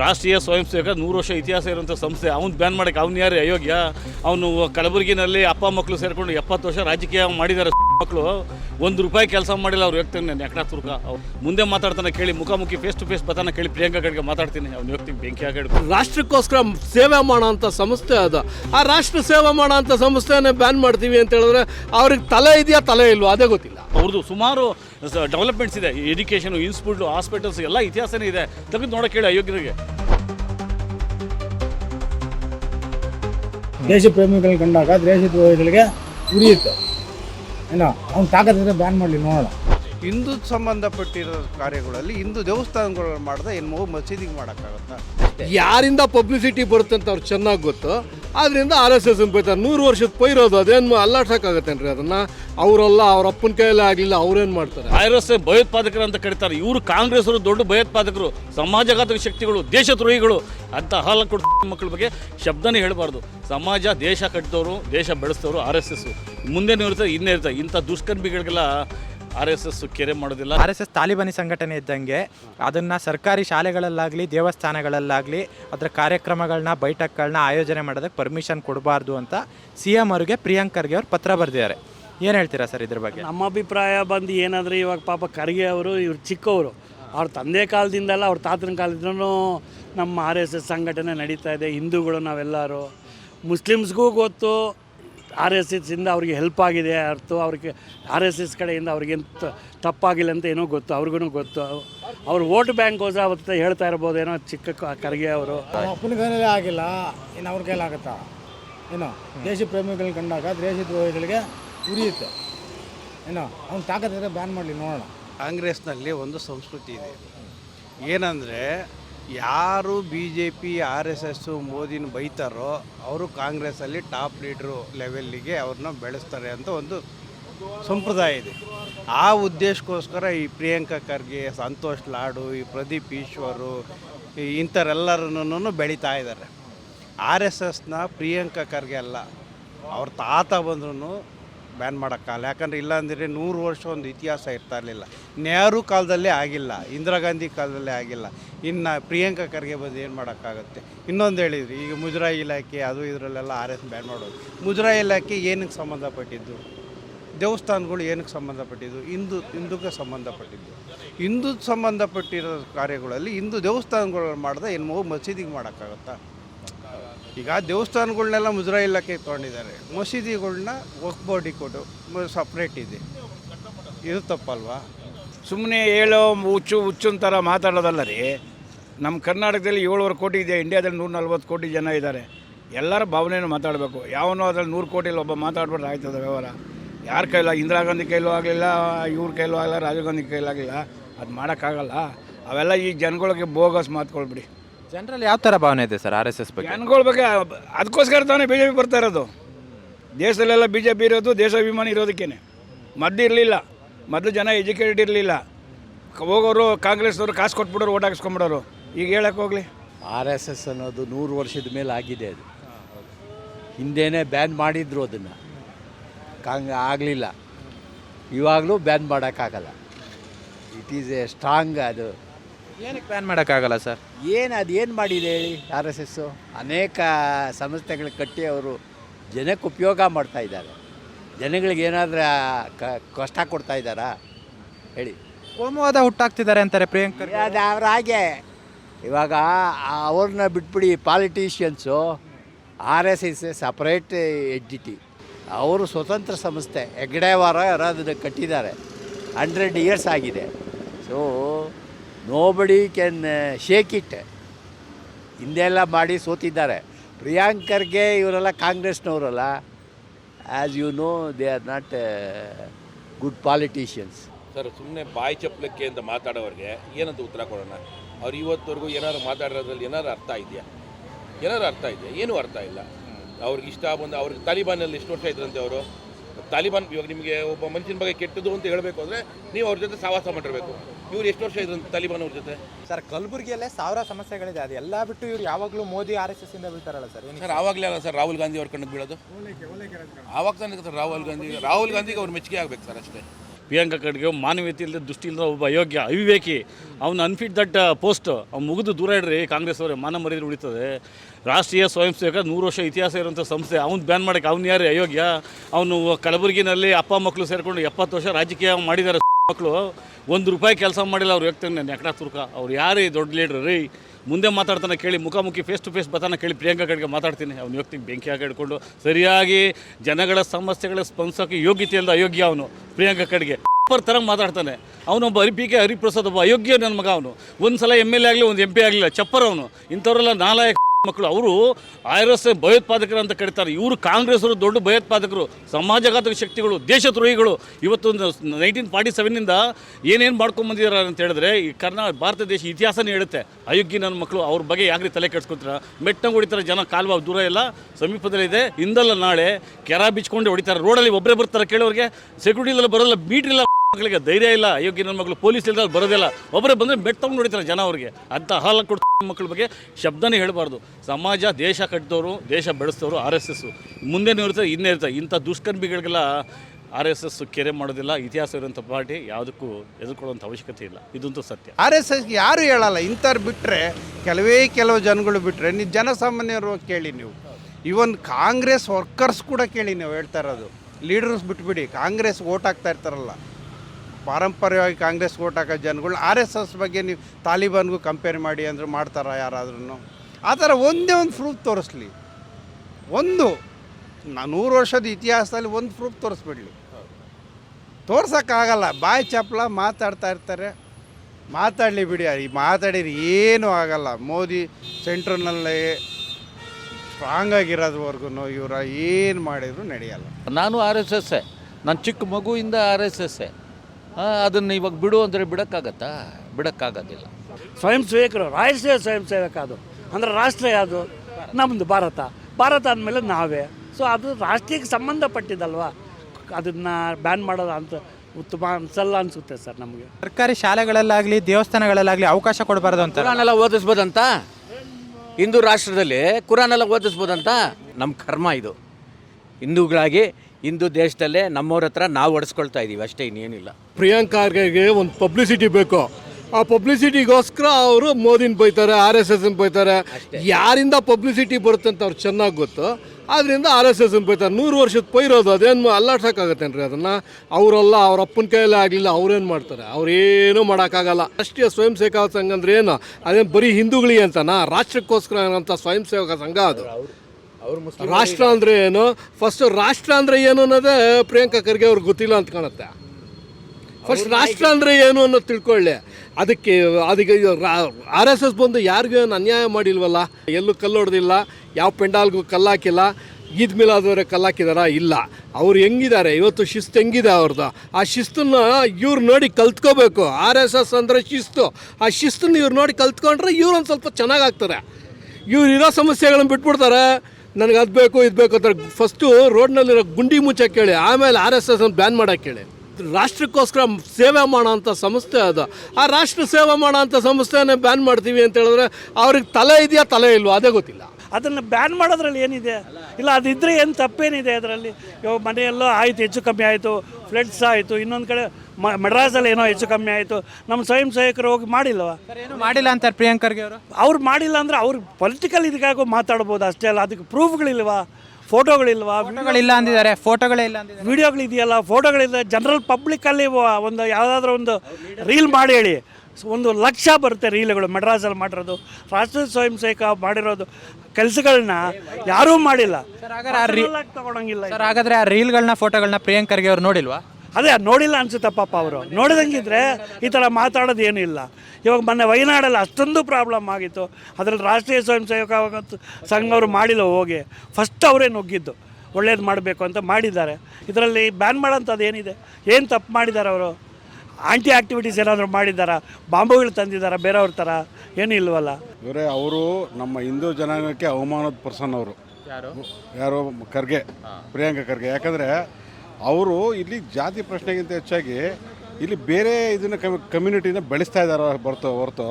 ರಾಷ್ಟ್ರೀಯ ಸ್ವಯಂ ಸೇವಕ ನೂರು ವರ್ಷ ಇತಿಹಾಸ ಇರುವಂಥ ಸಂಸ್ಥೆ, ಅವ್ನು ಬ್ಯಾನ್ ಮಾಡಕ್ಕೆ ಅವ್ನು ಯಾರು? ಅಯೋಗ್ಯ? ಅವನು ಕಲಬುರಗಿನಲ್ಲಿ ಅಪ್ಪ ಮಕ್ಕಳು ಸೇರಿಕೊಂಡು ಎಪ್ಪತ್ತು ವರ್ಷ ರಾಜಕೀಯ ಮಾಡಿದ್ದಾರೆ ಮಕ್ಕಳು ಒಂದು ರೂಪಾಯಿ ಕೆಲಸ ಮಾಡಿಲ್ಲ ಅವ್ರು ವ್ಯಕ್ತಿ ನೆಕಡ ತುರ್ಕ. ಮುಂದೆ ಮಾತಾಡ್ತಾನೆ ಕೇಳಿ ಮುಖಾಮುಖಿ ಫೇಸ್ ಟು ಫೇಸ್ ಬತಾನ ಕೇಳಿ ಪ್ರಿಯಾಂಕಾ ಕಡೆಗೆ ಮಾತಾಡ್ತೀನಿ ಅವ್ನ ವ್ಯಕ್ತಿಗೆ ಬೆಂಕಿ ಆಗಿ ರಾಷ್ಟ್ರಕ್ಕೋಸ್ಕರ ಸೇವೆ ಮಾಡೋಂಥ ಸಂಸ್ಥೆ ಅದು. ಆ ರಾಷ್ಟ್ರ ಸೇವೆ ಮಾಡೋಂಥ ಸಂಸ್ಥೆನೇ ಬ್ಯಾನ್ ಮಾಡ್ತೀವಿ ಅಂತ ಹೇಳಿದ್ರೆ ಅವ್ರಿಗೆ ತಲೆ ಇದೆಯಾ ತಲೆ ಇಲ್ವೋ? ಅದೇ ಗೊತ್ತಿಲ್ಲ. ಅವ್ರದ್ದು ಸುಮಾರು ಡೆವಲಪ್ಮೆಂಟ್ಸ್ ಇದೆ. ಎಜುಕೇಷನು ಇನ್ಸ್ಟಿಟ್ಯೂಟ್ ಹಾಸ್ಪಿಟಲ್ಸ್ ಎಲ್ಲ ಇತಿಹಾಸನೇ ಇದೆ. ತೆಗೆದು ನೋಡೋಕೆ ಹೇಳಿ ಅಯೋಗ್ಯರಿಗೆ. ದೇಶ ಪ್ರೇಮಿಗಳನ್ನ ಕಂಡಾಗ ದೇಶದ್ರೋಹಿಗಳಿಗೆ ಉರಿಯುತ್ತೆ ಏನೋ ಅವ್ನು ತಾಕತ್ತಿದ್ರೆ ಬ್ಯಾನ್ ಮಾಡಲಿ ನೋಡೋಣ. ಹಿಂದೂ ಸಂಬಂಧಪಟ್ಟಿರೋ ಕಾರ್ಯಗಳಲ್ಲಿ ಹಿಂದೂ ದೇವಸ್ಥಾನಗಳಲ್ಲಿ ಮಾಡಿದ್ರೆ ಏನು ಮಸೀದಿಗೆ ಮಾಡೋಕ್ಕಾಗತ್ತಾ? ಯಾರಿಂದ ಪಬ್ಲಿಸಿಟಿ ಬರುತ್ತೆ ಅಂತ ಅವ್ರು ಚೆನ್ನಾಗಿ ಗೊತ್ತು. ಆದ್ರಿಂದ ಆರ್ ಎಸ್ ಎಸ್ ಬೈತಾರೆ ನೂರು ವರ್ಷದ ಪೈರೋದು ಅದೇನು ಅಲ್ಲಾಡ್ಸೋಕ್ಕಾಗತ್ತೇನ್ರಿ ಅದನ್ನು? ಅವರಲ್ಲ ಅವ್ರ ಅಪ್ಪನ ಕೈಯಲ್ಲೇ ಆಗಲಿಲ್ಲ ಅವ್ರೇನು ಮಾಡ್ತಾರೆ? ಐರಸ್ ಭಯೋತ್ಪಾದಕರು ಅಂತ ಕರೀತಾರೆ. ಇವರು ಕಾಂಗ್ರೆಸ್ರು ದೊಡ್ಡ ಭಯೋತ್ಪಾದಕರು ಸಮಾಜಘಾತಕ ಶಕ್ತಿಗಳು ದೇಶದ್ರೋಹಿಗಳು ಅಂತ ಹಾಲ ಕೊಡ ಮಕ್ಕಳ ಬಗ್ಗೆ. ಶಬ್ದನೇ ಹೇಳಬಾರ್ದು. ಸಮಾಜ ದೇಶ ಕಟ್ಟಿದವರು ದೇಶ ಬೆಳೆಸಿದವರು ಆರ್ ಎಸ್ ಎಸ್ ಮುಂದೆನೂ ಇರ್ತದೆ ಇನ್ನೇ ಇರ್ತದೆ ಇಂಥ ದುಷ್ಕರ್ಮಿಗಳಿಗೆಲ್ಲ ಆರ್ ಎಸ್ ಎಸ್ ಕೆರೆ ಮಾಡೋದಿಲ್ಲ. ಆರ್ ಎಸ್ ಎಸ್ ತಾಲಿಬಾನಿ ಸಂಘಟನೆ ಇದ್ದಂಗೆ ಅದನ್ನು ಸರ್ಕಾರಿ ಶಾಲೆಗಳಲ್ಲಾಗಲಿ ದೇವಸ್ಥಾನಗಳಲ್ಲಾಗಲಿ ಅದರ ಕಾರ್ಯಕ್ರಮಗಳನ್ನ ಬೈಠಕ್ಗಳನ್ನ ಆಯೋಜನೆ ಮಾಡೋದಕ್ಕೆ ಪರ್ಮಿಷನ್ ಕೊಡಬಾರ್ದು ಅಂತ ಸಿ ಎಂ ಅವ್ರಿಗೆ ಪ್ರಿಯಾಂಕರ್ಗೆ ಅವ್ರು ಪತ್ರ ಬರೆದಿದ್ದಾರೆ. ಏನು ಹೇಳ್ತೀರಾ ಸರ್ ಇದ್ರ ಬಗ್ಗೆ? ನಮ್ಮ ಅಭಿಪ್ರಾಯ ಬಂದು ಏನಾದರೆ ಇವಾಗ ಪಾಪ ಖರ್ಗೆ ಅವರು ಇವ್ರು ಚಿಕ್ಕವರು. ಅವ್ರ ತಂದೆ ಕಾಲದಿಂದಲ್ಲ ಅವ್ರ ತಾತನ ಕಾಲದಿಂದನೂ ನಮ್ಮ ಆರ್ ಎಸ್ ಎಸ್ ಸಂಘಟನೆ ನಡೀತಾ ಇದೆ. ಹಿಂದೂಗಳು ನಾವೆಲ್ಲರೂ. ಮುಸ್ಲಿಮ್ಸ್ಗೂ ಗೊತ್ತು. ಆರ್ ಎಸ್ ಎಸ್ಸಿಂದ ಅವ್ರಿಗೆ ಹೆಲ್ಪ್ ಆಗಿದೆ ಅರ್ಥ ಅವ್ರಿಗೆ ಆರ್ ಎಸ್ ಎಸ್ ಕಡೆಯಿಂದ ಅವ್ರಿಗೇನು ತ- ತಪ್ಪಾಗಿಲ್ಲ ಅಂತ ಏನೋ ಗೊತ್ತು ಅವ್ರಿಗೂ ಗೊತ್ತು. ಅವ್ರು ವೋಟ್ ಬ್ಯಾಂಕ್ ಹೋದ್ರೆ ಅವತ್ತು ಹೇಳ್ತಾ ಇರ್ಬೋದೇನೋ ಚಿಕ್ಕ ಕ- ಖರ್ಗೆ ಅವರು. ಅಪ್ಪನ ಕೈಲೇ ಆಗಿಲ್ಲ ಇನ್ನು ಅವ್ರ ಕೈಲಿ ಆಗುತ್ತಾ? ಏನೋ ದೇಶ ಪ್ರೇಮಿಗಳು ಕಂಡಾಗ ದೇಶದ್ರೋಹಿಗಳಿಗೆ ಉರಿಯುತ್ತೆ. ಏನೋ ಅವ್ನು ತಾಕತ್ತಿದ್ರೆ ಬ್ಯಾನ್ ಮಾಡಲಿ ನೋಡೋಣ. ಕಾಂಗ್ರೆಸ್ನಲ್ಲಿ ಒಂದು ಸಂಸ್ಕೃತಿ ಇದೆ. ಏನಂದರೆ ಯಾರು B J P R S S ಮೋದಿನ ಬೈತಾರೋ ಅವರು ಕಾಂಗ್ರೆಸ್ಸಲ್ಲಿ ಟಾಪ್ ಲೀಡ್ರು ಲೆವೆಲ್ಲಿಗೆ ಅವ್ರನ್ನ ಬೆಳೆಸ್ತಾರೆ ಅಂತ ಒಂದು ಸಂಪ್ರದಾಯ ಇದೆ. ಆ ಉದ್ದೇಶಕ್ಕೋಸ್ಕರ ಈ ಪ್ರಿಯಾಂಕಾ ಖರ್ಗೆ, ಸಂತೋಷ್ ಲಾಡು, ಈ ಪ್ರದೀಪ್ ಈಶ್ವರು ಇಂಥರೆಲ್ಲರನ್ನು ಬೆಳೀತಾ ಇದ್ದಾರೆ. ಆರ್ ಎಸ್ ಎಸ್ನ ಪ್ರಿಯಾಂಕಾ ಖರ್ಗೆ ಅಲ್ಲ, ಅವ್ರ ತಾತ ಬಂದ್ರೂ ಬ್ಯಾನ್ ಮಾಡೋಕ್ಕಾಗಲ್ಲ ಯಾಕಂದರೆ ಇಲ್ಲಾಂದರೆ ನೂರು ವರ್ಷ ಒಂದು ಇತಿಹಾಸ ಇರ್ತಾ ಇರಲಿಲ್ಲ. ನೆಹರು ಕಾಲದಲ್ಲೇ ಆಗಿಲ್ಲ, ಇಂದಿರಾ ಗಾಂಧಿ ಕಾಲದಲ್ಲೇ ಆಗಿಲ್ಲ. ಇನ್ನು ಪ್ರಿಯಾಂಕಾ ಖರ್ಗೆ ಬಂದು ಏನು ಮಾಡೋಕ್ಕಾಗುತ್ತೆ ಇನ್ನೊಂದು ಹೇಳಿದ್ರಿ, ಈಗ ಮುಜರಾಯಿ ಇಲಾಖೆ ಅದು ಇದರಲ್ಲೆಲ್ಲ ಆರ್ ಎಸ್ ಬ್ಯಾನ್ ಮಾಡೋದು. ಮುಜರಾಯಿ ಇಲಾಖೆ ಏನಕ್ಕೆ ಸಂಬಂಧಪಟ್ಟಿದ್ದು? ದೇವಸ್ಥಾನಗಳು ಏನಕ್ಕೆ ಸಂಬಂಧಪಟ್ಟಿದ್ದು? ಹಿಂದೂ, ಹಿಂದೂಗೆ ಸಂಬಂಧಪಟ್ಟಿದ್ದು. ಹಿಂದೂ ಸಂಬಂಧಪಟ್ಟಿರೋ ಕಾರ್ಯಗಳಲ್ಲಿ ಹಿಂದೂ ದೇವಸ್ಥಾನಗಳು ಮಾಡಿದ್ರೆ ಏನು ಮಸೀದಿಗೆ ಮಾಡೋಕ್ಕಾಗತ್ತಾ? ಈಗ ದೇವಸ್ಥಾನಗಳನ್ನೆಲ್ಲ ಮುಜರಾಯಿ ಇಲಾಖೆ ತೊಗೊಂಡಿದ್ದಾರೆ. ಮಸೀದಿಗಳನ್ನ ವಕ್ ಬೋರ್ಡಿಗೆ ಕೊಟ್ಟು ಸಪ್ರೇಟ್ ಇದೆ. ಇದು ತಪ್ಪಲ್ವಾ? ಸುಮ್ಮನೆ ಹೇಳೋ ಹುಚ್ಚು ಹುಚ್ಚು ಥರ ಮಾತಾಡೋದಲ್ಲ ರೀ. ನಮ್ಮ ಕರ್ನಾಟಕದಲ್ಲಿ ಏಳುವರೆ ಕೋಟಿ ಇದೆ ಇಂಡಿಯಾದಲ್ಲಿ ನೂರ ನಲ್ವತ್ತು ಕೋಟಿ ಜನ ಇದ್ದಾರೆ. ಎಲ್ಲರ ಭಾವನೆಯನ್ನು ಮಾತಾಡಬೇಕು. ಯಾವನೋ ಅದ್ರಲ್ಲಿ ನೂರು ಕೋಟಿಲಿ ಒಬ್ಬ ಮಾತಾಡ್ಬಿಟ್ರೆ ಆಯ್ತದ ವ್ಯವಹಾರ. ಯಾರ ಕೈಲ ಇಂದಿರಾ ಗಾಂಧಿ ಕೈಲೂ ಆಗಲಿಲ್ಲ, ಇವ್ರ ಕೈಲೂ ಆಗಲ್ಲ ರಾಜೀವ್ ಗಾಂಧಿ ಕೈಲಾಗಲಿಲ್ಲ ಅದು ಮಾಡೋಕ್ಕಾಗಲ್ಲ. ಅವೆಲ್ಲ ಈ ಜನಗಳಿಗೆ ಬೋಗಸ್ ಮಾತ್ಕೊಳ್ಬಿಡಿ. ಜನರಲ್ಲಿ ಯಾವ ಥರ ಭಾವನೆ ಇದೆ ಸರ್ ಆರ್ ಎಸ್ ಎಸ್ ಬಗ್ಗೆ? ಜನಗಳ ಬಗ್ಗೆ ಅದಕ್ಕೋಸ್ಕರ ತಾನೇ ಬಿ ಜೆ ಪಿ ಬರ್ತಾ ಇರೋದು. ದೇಶದಲ್ಲೆಲ್ಲ ಬಿ ಜೆ ಪಿ ಇರೋದು ದೇಶಾಭಿಮಾನಿ ಇರೋದಕ್ಕೇನೆ. ಮದ್ದು ಇರಲಿಲ್ಲ. ಮೊದಲು ಜನ ಎಜುಕೇಟೆಡ್ ಇರಲಿಲ್ಲ. ಹೋಗೋರು ಕಾಂಗ್ರೆಸ್ನವರು ಕಾಸು ಕೊಟ್ಬಿಡೋರು ಓಟ್ ಹಾಕ್ಸ್ಕೊಂಬಿಡೋರು. ಈಗ ಹೇಳಕ್ಕೆ ಹೋಗಲಿ. ಆರ್ ಎಸ್ ಎಸ್ ಅನ್ನೋದು ನೂರು ವರ್ಷದ ಮೇಲೆ ಆಗಿದೆ ಅದು. ಹಿಂದೇನೆ ಬ್ಯಾನ್ ಮಾಡಿದ್ರು ಅದನ್ನು. ಕಾಂಗ್ ಆಗಲಿಲ್ಲ. ಇವಾಗಲೂ ಬ್ಯಾನ್ ಮಾಡೋಕ್ಕಾಗಲ್ಲ. ಇಟ್ ಈಸ್ ಎ ಸ್ಟ್ರಾಂಗ್ ಅದು. ಏನಕ್ಕೆ ಪ್ಲ್ಯಾನ್ ಮಾಡೋಕ್ಕಾಗಲ್ಲ ಸರ್? ಏನು ಅದು ಏನು ಮಾಡಿದೆ ಹೇಳಿ ಆರ್ ಎಸ್ ಎಸ್ಸು ಅನೇಕ ಸಂಸ್ಥೆಗಳು ಕಟ್ಟಿ ಅವರು ಜನಕ್ಕೆ ಉಪಯೋಗ ಮಾಡ್ತಾ ಇದ್ದಾರೆ. ಜನಗಳಿಗೆ ಏನಾದರೂ ಕಷ್ಟ ಕೊಡ್ತಾ ಇದ್ದಾರಾ? ಹೇಳಿ. ಕೋಮುವಾದ ಹುಟ್ಟಾಗ್ತಿದ್ದಾರೆ ಅಂತಾರೆ ಪ್ರಿಯಾಂಕ್ ಅದು ಅವ್ರ ಹಾಗೆ. ಇವಾಗ ಅವ್ರನ್ನ ಬಿಟ್ಬಿಡಿ politicians R S S separate ಎಡ್ಜಿಟಿ ಅವರು ಸ್ವತಂತ್ರ ಸಂಸ್ಥೆ ಹೆಗ್ಡೆವಾರ ಯಾರಾದನ್ನು ಕಟ್ಟಿದ್ದಾರೆ. ಹಂಡ್ರೆಡ್ ಇಯರ್ಸ್ ಆಗಿದೆ. So nobody can shake it ಹಿಂದೆಲ್ಲ ಮಾಡಿ ಸೋತಿದ್ದಾರೆ. ಪ್ರಿಯಾಂಕರ್ಗೆ ಇವರೆಲ್ಲ ಕಾಂಗ್ರೆಸ್ನವರಲ್ಲ as you know they are not good politicians sir ಸುಮ್ಮನೆ ಬಾಯಿ ಚಪ್ಪಲಕ್ಕೆ ಅಂತ ಮಾತಾಡೋರಿಗೆ ಏನಂತ ಉತ್ತರ ಕೊಡೋಣ? ಅವ್ರು ಇವತ್ತವರೆಗೂ ಏನಾದ್ರು ಮಾತಾಡೋದ್ರಲ್ಲಿ ಏನಾದ್ರು ಅರ್ಥ ಇದೆಯಾ? ಏನಾದ್ರು ಅರ್ಥ ಇದೆಯಾ? ಏನೂ ಅರ್ಥ ಇಲ್ಲ. ಅವ್ರಿಗೆ ಇಷ್ಟ ಬಂದು ಅವ್ರಿಗೆ ತಾಲಿಬಾನಲ್ಲಿ ಎಷ್ಟು ವರ್ಷ ಇದ್ರಂತೆ ಅವರು? ತಾಲಿಬಾನ್ ಇವಾಗ ನಿಮಗೆ ಒಬ್ಬ ಮನುಷ್ಯನ ಬಗ್ಗೆ ಕೆಟ್ಟದ್ದು ಅಂತ ಹೇಳಬೇಕು ಅಂದರೆ ನೀವು ಅವ್ರ ಜೊತೆ ಸಹವಾಸ ಮಾಡಿರಬೇಕು. ಇವ್ರು ಎಷ್ಟು ವರ್ಷ ಇದ್ರು ತಾಲಿಬಾನ್ ಅವ್ರ ಜೊತೆ? ಸರ್ ಕಲಬುರಗಿಯಲ್ಲೇ ಸಾವಿರ ಸಮಸ್ಯೆಗಳಿದೆ. ಅದು ಎಲ್ಲ ಬಿಟ್ಟು ಇವ್ರು ಯಾವಾಗಲೂ ಮೋದಿ ಆರ್ ಎಸ್ ಎಸ್ ಇಂದ ಬೀಳ್ತಾರಲ್ಲ ಸರ್? ಸರ್ ಆವಾಗಲೇ ಅಲ್ಲ ಸರ್ ರಾಹುಲ್ ಗಾಂಧಿ ಅವ್ರ ಕಣ್ಣಿಗೆ ಬೀಳೋದು. ಆವಾಗ ತಾನೆ ಸರ್ ರಾಹುಲ್ ಗಾಂಧಿ ರಾಹುಲ್ ಗಾಂಧಿಗೆ ಅವ್ರು ಮೆಚ್ಚುಗೆ ಆಗ್ಬೇಕು ಸರ್ ಅಷ್ಟೇ. ಪ್ರಿಯಾಂಕಾ ಖರ್ಗೆ ಮಾನವೀಯತೆ ಇಲ್ಲದೆ ದೃಷ್ಟಿ ಇಲ್ಲದ ಒಬ್ಬ ಅಯೋಗ್ಯ, ಅವಿವೇಕಿ, ಅವ್ನ ಅನ್ಫಿಟ್ ದಟ್ ಪೋಸ್ಟ್ ಅವ್ನು ಮುಗಿದು ದೂರ ಇಡ್ರಿ, ಕಾಂಗ್ರೆಸ್ ಅವರೇ, ಮಾನ ಮರ್ಯಾದೆ ಉಳಿತದೆ. ರಾಷ್ಟ್ರೀಯ ಸ್ವಯಂ ಸೇವಕ ನೂರು ವರ್ಷ ಇತಿಹಾಸ ಇರುವಂಥ ಸಂಸ್ಥೆ, ಅವ್ನು ಬ್ಯಾನ್ ಮಾಡೋಕ್ಕೆ ಅವ್ನು ಯಾರು ಅಯೋಗ್ಯ? ಅವನು ಕಲಬುರಗಿನಲ್ಲಿ ಅಪ್ಪ ಮಕ್ಕಳು ಸೇರಿಕೊಂಡು ಎಪ್ಪತ್ತು ವರ್ಷ ರಾಜಕೀಯ ಮಾಡಿದ್ದಾರೆ ಮಕ್ಕಳು ಒಂದು ರೂಪಾಯಿ ಕೆಲಸ ಮಾಡಿಲ್ಲ ಅವ್ರು ವ್ಯಕ್ತಿ ನೆಕಡ ತುರ್ಕ. ಅವ್ರು ಯಾರೇ ದೊಡ್ಡ ಲೀಡ್ರ್ ರೀ? ಮುಂದೆ ಮಾತಾಡ್ತಾನೆ ಕೇಳಿ ಮುಖಾಮುಖಿ ಫೇಸ್ ಟು ಫೇಸ್ ಬರ್ತಾನೆ ಕೇಳಿ ಪ್ರಿಯಾಂಕಾ ಖರ್ಗೆ ಮಾತಾಡ್ತೀನಿ. ಅವ್ನು ವ್ಯಕ್ತಿಗೆ ಬೆಂಕಿ ಹಾಕಿಡ್ಕೊಂಡು ಸರಿಯಾಗಿ ಜನಗಳ ಸಮಸ್ಯೆಗಳ ಸ್ಪಂದಿಸೋಕೆ ಯೋಗ್ಯತೆ ಇಲ್ಲದ ಅಯೋಗ್ಯ ಅವನು, ಪ್ರಿಯಾಂಕಾ ಖರ್ಗೆ ಪರ್ ಥರ ಮಾತಾಡ್ತಾನೆ. ಅವನೊಬ್ಬ ಹರಿ ಪಿ ಕೆ ಹರಿಪ್ರಸಾದ್ ಒಬ್ಬ ಅಯೋಗ್ಯ ನನ್ನ ಮಗ ಅವನು. ಒಂದು ಸಲ ಎಂ ಎಲ್ ಎ ಆಗಲಿ, ಒಂದು ಎಂ ಪಿ ಆಗಲಿಲ್ಲ, ಚಪ್ಪರ್ ಅವನು. ಇಂಥವರೆಲ್ಲ ನಾಲಾಯಕ ಮಕ್ಕಳು, ಅವರು ಆರ್ ಎಸ್ ಭಯೋತ್ಪಾದಕರು ಅಂತ ಕರೀತಾರೆ. ಇವರು ಕಾಂಗ್ರೆಸ್ರು ದೊಡ್ಡ ಭಯೋತ್ಪಾದಕರು, ಸಮಾಜಘಾತಕ ಶಕ್ತಿಗಳು, ದೇಶದ್ರೋಹಿಗಳು. ಇವತ್ತು ನೈನ್ಟೀನ್ ಫಾರ್ಟಿ ಸೆವೆನ್ನಿಂದ ಏನೇನು ಮಾಡ್ಕೊಂಬಂದಿದ್ದಾರೆ ಅಂತ ಹೇಳಿದ್ರೆ, ಈ ಕರ್ನಾಟಕ ಭಾರತ ದೇಶ ಇತಿಹಾಸನೇ ಹೇಳುತ್ತೆ. ಅಯೋಗ್ಯ ನನ್ನ ಮಕ್ಕಳು, ಅವ್ರ ಬಗ್ಗೆ ಯಾಕ್ರಿ ತಲೆ ಕೆಡ್ಸ್ಕೊತೀರ? ಮೆಟ್ಟಂಗೆ ಹೊಡಿತಾರೆ ಜನ ಕಾಲ್ವಾ ದೂರ ಇಲ್ಲ ಸಮೀಪದಲ್ಲಿದೆ ಇಂದಲ್ಲ ನಾಳೆ ಕೆರ ಬಿಚ್ಕೊಂಡು ಹೊಡಿತಾರೆ. ರೋಡಲ್ಲಿ ಒಬ್ಬರೇ ಬರ್ತಾರೆ ಕೇಳೋರಿಗೆ. ಸೆಕ್ಯೂರಿಟಿ ಇಲ್ಲ ಬರೋಲ್ಲ ಮೀಟ್ರ್ ಇಲ್ಲ. ಮಕ್ಕಳಿಗೆ ಧೈರ್ಯ ಇಲ್ಲ. ಅಯೋಗ್ಯ ನನ್ನ ಮಕ್ಕಳು ಪೊಲೀಸ್ ಇಲ್ಲದ ಬರೋದಿಲ್ಲ ಒಬ್ಬರೇ ಬಂದರೆ ಬೆಟ್ ತಗೊಂಡು ನೋಡಿತಾರೆ ಜನ ಅವ್ರಿಗೆ. ಅಂತ ಹಾಲ ಕೊಡ್ತಾರೆ ಮಕ್ಕಳ ಬಗ್ಗೆ ಶಬ್ದನೇ ಹೇಳಬಾರ್ದು. ಸಮಾಜ ದೇಶ ಕಟ್ಟಿದವರು ದೇಶ ಬೆಳೆಸಿದವರು ಆರ್ ಎಸ್ ಎಸ್ಸು. ಮುಂದೆ ಇರ್ತಾರೆ ಇನ್ನೇ ಇರ್ತಾರೆ ಇಂಥ ದುಷ್ಕರ್ಮಿಗಳಿಗೆಲ್ಲ ಆರ್ ಎಸ್ ಎಸ್ ಕೆರೆ ಮಾಡೋದಿಲ್ಲ. ಇತಿಹಾಸ ಇರುವಂಥ ಪಾರ್ಟಿ ಯಾವುದಕ್ಕೂ ಎದುರ್ಕೊಳ್ಳುವಂಥ ಅವಶ್ಯಕತೆ ಇಲ್ಲ. ಇದಂತೂ ಸತ್ಯ. ಆರ್ ಎಸ್ ಎಸ್ಗೆ ಯಾರು ಹೇಳಲ್ಲ. ಇಂಥವ್ರು ಬಿಟ್ಟರೆ ಕೆಲವೇ ಕೆಲವು ಜನಗಳು ಬಿಟ್ಟರೆ ನೀವು ಜನಸಾಮಾನ್ಯರು ಕೇಳಿ ನೀವು. ಇವನ್ ಕಾಂಗ್ರೆಸ್ ವರ್ಕರ್ಸ್ ಕೂಡ ಕೇಳಿ ನೀವು ಹೇಳ್ತಾ ಇರೋದು. ಲೀಡರ್ಸ್ ಬಿಟ್ಬಿಡಿ. ಕಾಂಗ್ರೆಸ್ ಓಟ್ ಹಾಕ್ತಾ ಇರ್ತಾರಲ್ಲ. ಪಾರಂಪರ್ಯವಾಗಿ ಕಾಂಗ್ರೆಸ್ ಓಟ್ ಹಾಕೋ ಜನಗಳು ಆರ್ ಎಸ್ ಎಸ್ ಬಗ್ಗೆ ನೀವು ತಾಲಿಬಾನ್ಗೂ ಕಂಪೇರ್ ಮಾಡಿ ಅಂದರೆ ಮಾಡ್ತಾರ ಯಾರಾದ್ರೂ ಆ ಥರ ಒಂದೇ ಒಂದು ಪ್ರೂಫ್ ತೋರಿಸ್ಲಿ. ಒಂದು ನೂರು ವರ್ಷದ ಇತಿಹಾಸದಲ್ಲಿ ಒಂದು ಪ್ರೂಫ್ ತೋರಿಸ್ಬಿಡ್ಲಿ. ತೋರ್ಸೋಕ್ಕಾಗಲ್ಲ. ಬಾಯಿ ಚಪ್ಪಲ ಮಾತಾಡ್ತಾ ಇರ್ತಾರೆ. ಮಾತಾಡಲಿ ಬಿಡಿ ಈ ಮಾತಾಡಿದ್ರೆ ಏನೂ ಆಗಲ್ಲ. ಮೋದಿ ಸೆಂಟ್ರಲ್ನಲ್ಲಿ ಸ್ಟ್ರಾಂಗ್ ಆಗಿರೋದ್ವರೆಗೂ ಇವರ ಏನು ಮಾಡಿದ್ರು ನಡೆಯಲ್ಲ. ನಾನು ಆರ್ ಎಸ್ ಎಸ್ಸೇ ನಾನು ಚಿಕ್ಕ ಮಗುವಿಂದ ಆರ್ ಎಸ್ ಎಸ್ಸೇ ಅದನ್ನು ಇವಾಗ ಬಿಡು ಅಂದರೆ ಬಿಡೋಕ್ಕಾಗತ್ತಾ? ಬಿಡೋಕ್ಕಾಗೋದಿಲ್ಲ. ಸ್ವಯಂ ಸೇವಕರು ರಾಷ್ಟ್ರೀಯ ಸ್ವಯಂ ಸೇವಕ ಅದು. ಅಂದರೆ ರಾಷ್ಟ್ರ ಯಾವುದು? ನಮ್ಮದು ಭಾರತ. ಭಾರತ ಅಂದಮೇಲೆ ನಾವೇ. ಸೊ ಅದು ರಾಷ್ಟ್ರೀಯಕ್ಕೆ ಸಂಬಂಧಪಟ್ಟಿದ್ದಲ್ವ ಅದನ್ನು ಬ್ಯಾನ್ ಮಾಡೋದು ಅಂತ ಉತ್ತಮ ಅನ್ಸಲ್ಲ ಅನಿಸುತ್ತೆ ಸರ್ ನಮಗೆ. ಸರ್ಕಾರಿ ಶಾಲೆಗಳಲ್ಲಾಗಲಿ ದೇವಸ್ಥಾನಗಳಲ್ಲಾಗಲಿ ಅವಕಾಶ ಕೊಡಬಾರ್ದು ಅಂತ ಕುರಾನೆಲ್ಲ ಓದಿಸ್ಬೋದಂತ? ಹಿಂದೂ ರಾಷ್ಟ್ರದಲ್ಲಿ ಕುರಾನೆಲ್ಲ ಓದಿಸ್ಬೋದಂತ? ನಮ್ಮ ಕರ್ಮ ಇದು. ಹಿಂದೂಗಳಾಗಿ ಹಿಂದೂ ದೇಶದಲ್ಲೇ ನಮ್ಮವ್ರ ಹತ್ರ ನಾವು ಒಡಿಸ್ಕೊಳ್ತಾ ಇದ್ದೀವಿ ಅಷ್ಟೇ ಇನ್ನೇನಿಲ್ಲ. ಪ್ರಿಯಾಂಕಾ ಖರ್ಗೆಗೆ ಒಂದು ಪಬ್ಲಿಸಿಟಿ ಬೇಕು. ಆ ಪಬ್ಲಿಸಿಟಿಗೋಸ್ಕರ ಅವರು ಮೋದಿನ ಬೈತಾರೆ ಆರ್ ಎಸ್ ಎಸ್ ಬೈತಾರೆ. ಯಾರಿಂದ ಪಬ್ಲಿಸಿಟಿ ಬರುತ್ತೆ ಅಂತ ಅವ್ರು ಚೆನ್ನಾಗಿ ಗೊತ್ತು. ಆದ್ದರಿಂದ ಆರ್ ಎಸ್ ಎಸ್ ಬೈತಾರೆ. ನೂರು ವರ್ಷದ ಪೈರೋದು ಅದೇನು ಅಲ್ಲಾಡ್ಸೋಕ್ಕಾಗತ್ತೇನ್ರಿ ಅದನ್ನು? ಅವರಲ್ಲ ಅವ್ರ ಅಪ್ಪನ ಕೈಯಲ್ಲೇ ಆಗಲಿಲ್ಲ ಅವ್ರೇನು ಮಾಡ್ತಾರೆ? ಅವ್ರೇನು ಮಾಡೋಕ್ಕಾಗಲ್ಲ. ರಾಷ್ಟ್ರೀಯ ಸ್ವಯಂ ಸೇವಕ ಸಂಘ ಅಂದ್ರೆ ಏನು? ಅದೇನು ಬರೀ ಹಿಂದೂಗಳಿಗೆ ಅಂತನಾ? ರಾಷ್ಟ್ರಕ್ಕೋಸ್ಕರ ಅಂತ ಸ್ವಯಂ ಸೇವಕ ಸಂಘ ಅದು. ರಾಷ್ಟ್ರ ಅಂದ್ರೆ ಏನು? ಫಸ್ಟ್ ರಾಷ್ಟ್ರ ಅಂದ್ರೆ ಏನು ಅನ್ನೋದೇ ಪ್ರಿಯಾಂಕಾ ಖರ್ಗೆ ಅವ್ರಿಗೆ ಗೊತ್ತಿಲ್ಲ ಅಂತ ಕಾಣುತ್ತೆ. ಫಸ್ಟ್ ರಾಷ್ಟ್ರ ಅಂದರೆ ಏನು ಅನ್ನೋದು ತಿಳ್ಕೊಳ್ಳಿ. ಅದಕ್ಕೆ ಅದಕ್ಕೆ ಆರ್ ಎಸ್ ಎಸ್ ಬಂದು ಯಾರಿಗೂ ಏನು ಅನ್ಯಾಯ ಮಾಡಿಲ್ವಲ್ಲ? ಎಲ್ಲೂ ಕಲ್ಲು ಹೊಡೆದಿಲ್ಲ ಯಾವ ಪೆಂಡಾಲ್ಗೂ ಕಲ್ಲಾಕಿಲ್ಲ ಈದ್ ಮಿಲಾದವರೆ ಕಲ್ಲು ಹಾಕಿದಾರಾ ಇಲ್ಲ. ಅವ್ರು ಹೆಂಗಿದ್ದಾರೆ? ಇವತ್ತು ಶಿಸ್ತು ಹೆಂಗಿದೆ ಅವ್ರದ್ದು ಆ ಶಿಸ್ತನ್ನ ಇವ್ರು ನೋಡಿ ಕಲ್ತ್ಕೋಬೇಕು. ಆರ್ ಎಸ್ ಎಸ್ ಅಂದರೆ ಶಿಸ್ತು. ಆ ಶಿಸ್ತನ್ನ ಇವ್ರು ನೋಡಿ ಕಲ್ತ್ಕೊಂಡ್ರೆ ಇವ್ರು ಒಂದು ಸ್ವಲ್ಪ ಚೆನ್ನಾಗಾಗ್ತಾರೆ ಇವ್ರು ಇರೋ ಸಮಸ್ಯೆಗಳನ್ನ ಬಿಟ್ಬಿಡ್ತಾರೆ. ನನಗೆ ಅದು ಬೇಕು, ಇದು ಬೇಕು ಅಂತ ಫಸ್ಟು ರೋಡ್ನಲ್ಲಿರೋ ಗುಂಡಿ ಮುಚ್ಚಕ್ಕೆ ಕೇಳಿ, ಆಮೇಲೆ ಆರ್ ಎಸ್ ಎಸ್ ಬ್ಯಾನ್ ಮಾಡೋಕ್ಕೆ ಕೇಳಿ. ರಾಷ್ಟ್ರಕ್ಕೋಸ್ಕರ ಸೇವೆ ಮಾಡೋ ಅಂಥ ಸಂಸ್ಥೆ ಅದು. ಆ ರಾಷ್ಟ್ರ ಸೇವೆ ಮಾಡೋ ಅಂಥ ಸಂಸ್ಥೆನೇ ಬ್ಯಾನ್ ಮಾಡ್ತೀವಿ ಅಂತ ಹೇಳಿದ್ರೆ ಅವ್ರಿಗೆ ತಲೆ ಇದೆಯಾ, ತಲೆ ಇಲ್ವೋ? ಅದೇ ಗೊತ್ತಿಲ್ಲ. ಅದನ್ನು ಬ್ಯಾನ್ ಮಾಡೋದ್ರಲ್ಲಿ ಏನಿದೆ? ಇಲ್ಲ ಅದಿದ್ದರೆ ಏನು ತಪ್ಪೇನಿದೆ ಅದರಲ್ಲಿ? ಇವಾಗ ಮನೆಯಲ್ಲೋ ಆಯಿತು, ಹೆಚ್ಚು ಕಮ್ಮಿ ಆಯಿತು ಫ್ಲಡ್ಸ್ ಆಯಿತು, ಇನ್ನೊಂದು ಕಡೆ ಮಡ್ರಾಸಲ್ಲಿ ಏನೋ ಹೆಚ್ಚು ಕಮ್ಮಿ ಆಯಿತು. ನಮ್ಮ ಸ್ವಯಂ ಸೇವಕರು ಹೋಗಿ ಮಾಡಿಲ್ಲವ ಏನು ಮಾಡಿಲ್ಲ ಅಂತಾರೆ ಪ್ರಿಯಾಂಕರ್ಗೆ ಅವರು? ಅವ್ರು ಮಾಡಿಲ್ಲ ಅಂದರೆ ಅವ್ರು ಪೊಲಿಟಿಕಲ್ ಇದಕ್ಕಾಗೋ ಮಾತಾಡ್ಬೋದು ಅಷ್ಟೇ ಅಲ್ಲ ಅದಕ್ಕೆ ಪ್ರೂಫ್ಗಳಿಲ್ವ ಫೋಟೋಗಳಿಲ್ವಾ ಫೋಟೋಗಳಿಲ್ಲ ಅಂದಿದ್ದಾರೆ ಫೋಟೋಗಳೇ ಇಲ್ಲ ಅಂದಿದ್ದಾರೆ. ವಿಡಿಯೋಗಳಿದೆಯಲ್ಲ ಫೋಟೋಗಳಿಲ್ಲ ಜನರಲ್ ಪಬ್ಲಿಕ್ಕಲ್ಲಿ ಒಂದು ಯಾವುದಾದ್ರೂ ಒಂದು ರೀಲ್ ಮಾಡಿ ಹೇಳಿ. ಒಂದು ಲಕ್ಷ ಬರುತ್ತೆ ರೀಲ್ಗಳು ಮಡ್ರಾಸಲ್ಲಿ ಮಾಡಿರೋದು. ರಾಷ್ಟ್ರೀಯ ಸ್ವಯಂ ಸೇವಕ ಮಾಡಿರೋದು ಕೆಲಸಗಳನ್ನ ಯಾರೂ ಮಾಡಿಲ್ಲ. ತಗೊಳಂಗಿಲ್ಲ ಹಾಗಾದ್ರೆ ಆ ರೀಲ್ಗಳನ್ನ ಫೋಟೋಗಳನ್ನ ಪ್ರಿಯಾಂಕರ್ಗೆ ಅವ್ರು ನೋಡಿಲ್ವಾ? ಅದೇ ನೋಡಿಲ್ಲ ಅನ್ಸುತ್ತೆ ಪಾಪ ಅವರು. ನೋಡಿದಂಗಿದ್ರೆ ಈ ಥರ ಮಾತಾಡೋದು ಏನಿಲ್ಲ ಇಲ್ಲ. ಇವಾಗ ಮೊನ್ನೆ ವಯನಾಡಲ್ಲಿ ಅಷ್ಟೊಂದು ಪ್ರಾಬ್ಲಮ್ ಆಗಿತ್ತು. ಅದರಲ್ಲಿ ರಾಷ್ಟ್ರೀಯ ಸ್ವಯಂ ಸೇವಕ ಸಂಘ ಅವರು ಮಾಡಿಲ್ಲ ಹೋಗಿ. ಫಸ್ಟ್ ಅವರೇ ನುಗ್ಗಿದ್ದು. ಒಳ್ಳೇದು ಮಾಡಬೇಕು ಅಂತ ಮಾಡಿದ್ದಾರೆ. ಇದರಲ್ಲಿ ಬ್ಯಾನ್ ಮಾಡೋಂಥದ್ದು ಏನಿದೆ? ಏನು ತಪ್ಪು ಮಾಡಿದ್ದಾರೆ ಅವರು? ಆಂಟಿ ಆ್ಯಕ್ಟಿವಿಟೀಸ್ ಏನಾದರೂ ಮಾಡಿದ್ದಾರಾ? ಬಾಂಬುಗಳು ತಂದಿದ್ದಾರೆ ಬೇರೆಯವ್ರ ಥರ? ಏನೂ ಇಲ್ವಲ್ಲ. ಇವರೇ ಅವರು ನಮ್ಮ ಹಿಂದೂ ಜನಾಂಗಕ್ಕೆ ಅವಮಾನದ ಪರ್ಸನ್ ಅವರು. ಯಾರು ಖರ್ಗೆ ಪ್ರಿಯಾಂಕಾ ಖರ್ಗೆ. ಯಾಕಂದರೆ ಅವರು ಇಲ್ಲಿ ಜಾತಿ ಪ್ರಶ್ನೆಗಿಂತ ಹೆಚ್ಚಾಗಿ ಇಲ್ಲಿ ಬೇರೆ ಇದನ್ನ ಕಮ್ಯುನಿಟಿನ ಬೆಳೆಸ್ತಾ ಇದ್ದಾರೆ ಹೊರತು ಹೊರತು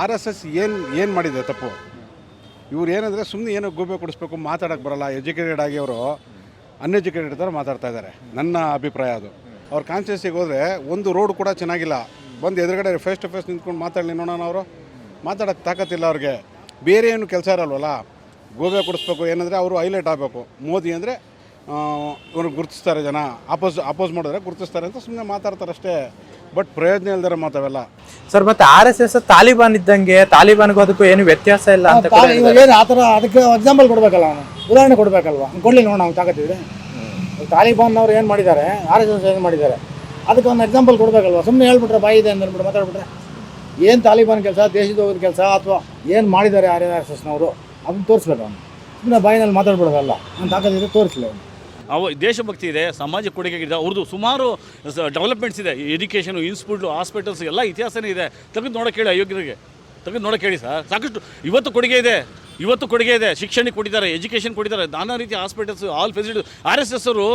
ಆರ್ ಎಸ್ ಎಸ್ ಏನು ಏನು ಮಾಡಿದೆ ತಪ್ಪು? ಇವ್ರು ಏನಂದರೆ ಸುಮ್ಮನೆ ಏನೋ ಗೂಬೆ ಕೊಡಿಸ್ಬೇಕು ಮಾತಾಡೋಕ್ಕೆ ಬರಲ್ಲ, ಎಜುಕೇಟೆಡ್ ಆಗಿ ಅವರು ಅನ್ಎಜುಕೇಟೆಡ್ ಥರ ಮಾತಾಡ್ತಾ ಇದ್ದಾರೆ ನನ್ನ ಅಭಿಪ್ರಾಯ ಅದು. ಅವ್ರ ಕಾನ್ಸ್ಟಿಟ್ಯೂನ್ಸಿಗೆ ಹೋದರೆ ಒಂದು ರೋಡ್ ಕೂಡ ಚೆನ್ನಾಗಿಲ್ಲ. ಬಂದು ಎದುರುಗಡೆ ಫೇಸ್ ಟು ಫೇಸ್ ನಿಂತ್ಕೊಂಡು ಮಾತಾಡಲಿ ನೋಡೋಣ ಅವರು. ಮಾತಾಡೋಕ್ಕೆ ತಾಕತ್ತಿಲ್ಲ ಅವ್ರಿಗೆ. ಬೇರೆ ಏನು ಕೆಲಸ ಇರಲ್ವಲ್ಲ? ಗೋಬೆ ಕೊಡಿಸ್ಬೇಕು, ಏನಂದರೆ ಅವರು ಹೈಲೈಟ್ ಆಗಬೇಕು. ಮೋದಿ ಅಂದರೆ ಇವ್ರು ಗುರುತಿಸ್ತಾರೆ ಜನ. ಅಪೋಸ್ ಅಪೋಸ್ ಮಾಡಿದ್ರೆ ಗುರುತಿಸ್ತಾರೆ ಅಂತ ಸುಮ್ಮನೆ ಮಾತಾಡ್ತಾರೆ ಅಷ್ಟೇ. ಬಟ್ ಪ್ರಯೋಜನ ಇಲ್ದಾರೆ ಮಾತಾವೆಲ್ಲ ಸರ್ ಮತ್ತೆ ಆರ್ ಎಸ್ ಎಸ್ ತಾಲಿಬಾನ್ ಇದ್ದಂಗೆ ತಾಲಿಬಾನ್ಗೂ ಅದಕ್ಕೂ ಏನು ವ್ಯತ್ಯಾಸ ಇಲ್ಲ ಅಂತ ಕೂಡ ಏನು ಆ ಥರ ಅದಕ್ಕೆ ಎಕ್ಸಾಂಪಲ್ ಕೊಡಬೇಕಲ್ಲ ಅವನು. ಉದಾಹರಣೆ ಕೊಡಬೇಕಲ್ವಾ? ಕೊಡ್ಲಿ ನೋಡೋಣ ನಾವು ತಾಕತ್ತಿದ್ರೆ ತಾಲಿಬಾನ್ ಅವ್ರು ಏನು ಮಾಡಿದ್ದಾರೆ? ಆರ್ ಎಸ್ ಎಸ್ ಏನು ಮಾಡಿದ್ದಾರೆ? ಅದಕ್ಕೆ ಒಂದು ಎಕ್ಸಾಂಪಲ್ ಕೊಡಬೇಕಲ್ವಾ? ಸುಮ್ಮನೆ ಹೇಳ್ಬಿಟ್ರೆ ಬಾಯಿ ಇದೆ ಅಂದ್ಬಿಟ್ಟು ಮಾತಾಡ್ಬಿಟ್ರೆ. ಏನು ತಾಲಿಬಾನ್ ಕೆಲಸ? ದೇಶದ ಹೋಗೋದ ಕೆಲಸ ಅಥವಾ ಏನು ಮಾಡಿದ್ದಾರೆ ಆರ್ ಎಸ್ ಎಸ್ನವರು? ಅದನ್ನ ತೋರಿಸ್ಬೇಕು ಅವನು. ಸುಮ್ಮನೆ ಬಾಯಿನಲ್ಲಿ ಮಾತಾಡ್ಬಿಡೋದಲ್ಲ. ಅವ್ನು ತಾಕತ್ತಿದ್ರೆ ತೋರಿಸ್ಲಿ ಅವನು. ಅವ ದೇಶಭಕ್ತಿ ಇದೆ, ಸಮಾಜ ಕೊಡುಗೆ ಇದೆ ಅವ್ರದ್ದು ಸುಮಾರು ಡೆವಲಪ್ಮೆಂಟ್ಸ್ ಇದೆ. ಎಜುಕೇಷನು ಇನ್ಸ್ಟಿಟ್ಯೂಟ್ ಹಾಸ್ಪಿಟಲ್ಸ್ ಎಲ್ಲ ಇತಿಹಾಸನೇ ಇದೆ. ತೆಗೆದು ನೋಡೋಕೆ ಹೇಳಿ ಅಯೋಗ್ಯರಿಗೆ. ತೆಗೆದು ನೋಡೋಕೆ ಹೇಳಿ ಸರ್. ಸಾಕಷ್ಟು ಇವತ್ತು ಕೊಡುಗೆ ಇದೆ. ಇವತ್ತು ಕೊಡುಗೆ ಇದೆ. ಶಿಕ್ಷಣಕ್ಕೆ ಕೊಟ್ಟಿದ್ದಾರೆ ಎಜುಕೇಷನ್ ಕೊಟ್ಟಿದ್ದಾರೆ. ನಾನಾ ರೀತಿ hospitals all facility R S S ಅವರು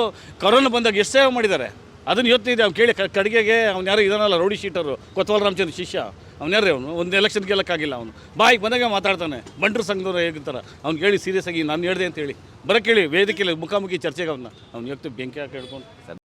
ಕರೋನಾ ಬಂದಾಗ ಎಷ್ಟು ಸೇವೆ ಮಾಡಿದ್ದಾರೆ? ಅದನ್ನು ಯೋಚನೆ ಇದೆ, ಅವ್ನು ಕೇಳಿ ಕಡಿಗೆಗೆ ಅವ್ನು ಯಾರು ಇದನ್ನಲ್ಲ ರೌಡಿ ಶೀಟರು ಕೊತ್ವಾಲ್ ರಾಮಚಂದ್ರ ಶಿಷ್ಯ. ಅವ್ನು ಯಾರೇ ಅವನು? ಒಂದು ಎಲೆಕ್ಷನ್ ಗೆಲ್ಲಕ್ಕಾಗಿಲ್ಲ ಅವನು. ಬಾಯಿಗೆ ಬಂದಾಗ ಮಾತಾಡ್ತಾನೆ. ಬಂಟ್ರ ಸಂಘದವ್ರು ಹೇಗಿರ್ತಾರೆ? ಅವ್ನು ಕೇಳಿ ಸೀರಿಯಸ್ ಆಗಿ ನಾನು ಹೇಳಿದೆ ಅಂತ ಹೇಳಿ. ಬರಕ್ಕೆ ಹೇಳಿ ವೇದಿಕೆಯಲ್ಲಿ ಮುಖಾಮುಖಿ ಚರ್ಚೆಗೆ ಅವನ್ನ ಅವ್ನು ಇವತ್ತು ಬೆಂಕಿ ಹಾಕಿ ಹೇಳ್ಕೊಂಡು